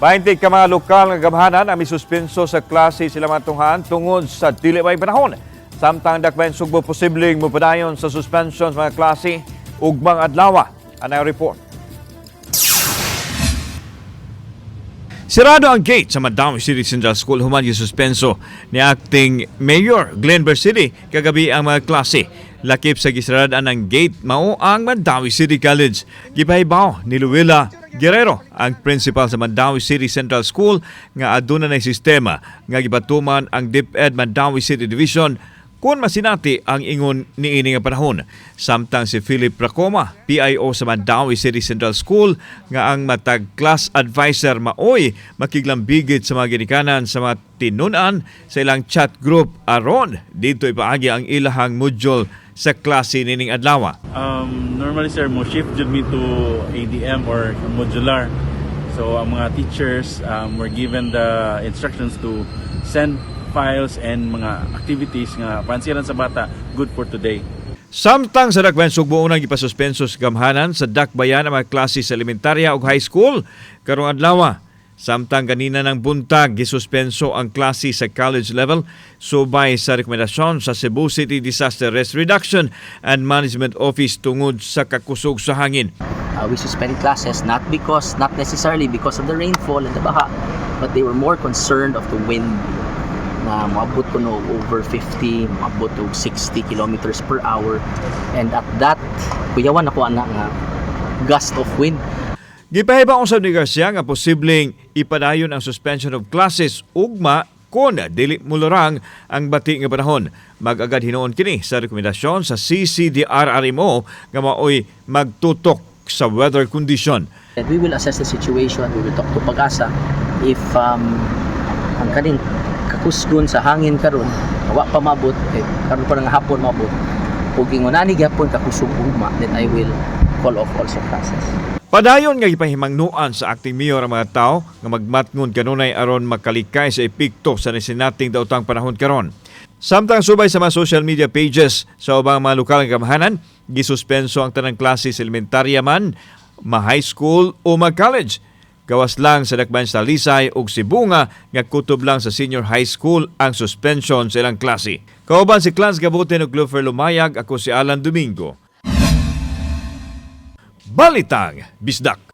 20 ka mga lokal nga gamhanan ang misuspenso sa klase sila matunghan tungod sa dili may panahon. Samtang dakbayan sugbo posibleng mupadayon sa suspension sa mga klase ugmang adlaw. Anay report. Sirado ang gate sa Mandawi City Central School human yung suspenso ni acting Mayor Glenn City kagabi ang mga klase. Lakip sa gisaradan ang gate mao ang Mandawi City College. Gipahibaw ni Luwila Guerrero ang principal sa Mandawi City Central School nga aduna na sistema nga gibatuman ang DepEd Mandawi City Division kung masinati ang ingon niini nga panahon. Samtang si Philip Racoma, PIO sa Mandawi City Central School, nga ang matag class advisor maoy makiglambigit sa mga ginikanan sa mga tinunan sa ilang chat group aron dito ipaagi ang ilahang module sa klase nining adlaw. Um, normally sir, mo shift jud me to ADM or modular. So ang mga teachers um, were given the instructions to send files and mga activities nga pansiran sa bata good for today. Samtang sa dakbayan sugbo unang ipasuspenso sa gamhanan sa dakbayan ang mga klase sa elementarya ug high school karong adlaw. Samtang ganina ng buntag gisuspenso ang klase sa college level subay sa rekomendasyon sa Cebu City Disaster Risk Reduction and Management Office tungod sa kakusog sa hangin. uh, we suspend classes not because not necessarily because of the rainfall and the baha but they were more concerned of the wind na maabot ko no over 50 maabot og 60 kilometers per hour and at that kuyawan ako ana nga gust of wind Gipahibaw sa ni Garcia nga posibleng ipadayon ang suspension of classes ugma kung dili mulurang ang bati nga panahon. Mag-agad hinuon kini sa rekomendasyon sa CCDRRMO nga maoy magtutok sa weather condition. and we will assess the situation we will talk to pag-asa if um, ang kaning kakusgon sa hangin karon wa pa mabot eh, karon pa nga hapon mabot ug ingon ani gyapon kakusog ugma then I will call off also classes Padayon nga gipahimangnuan sa acting mayor ang mga tao nga magmatngon kanunay aron makalikay sa epekto sa nasinating daotang panahon karon. Samtang subay sa mga social media pages sa ubang mga lokal nga kamahanan, gisuspenso ang tanang klase sa elementarya man, ma-high school o mag-college. Gawas lang sa Dakban sa Lisay ug Sibunga nga kutob lang sa senior high school ang suspension sa ilang klase. Kauban si Clans Gabutin ug Glover Lumayag, ako si Alan Domingo. Balitang Bisdak.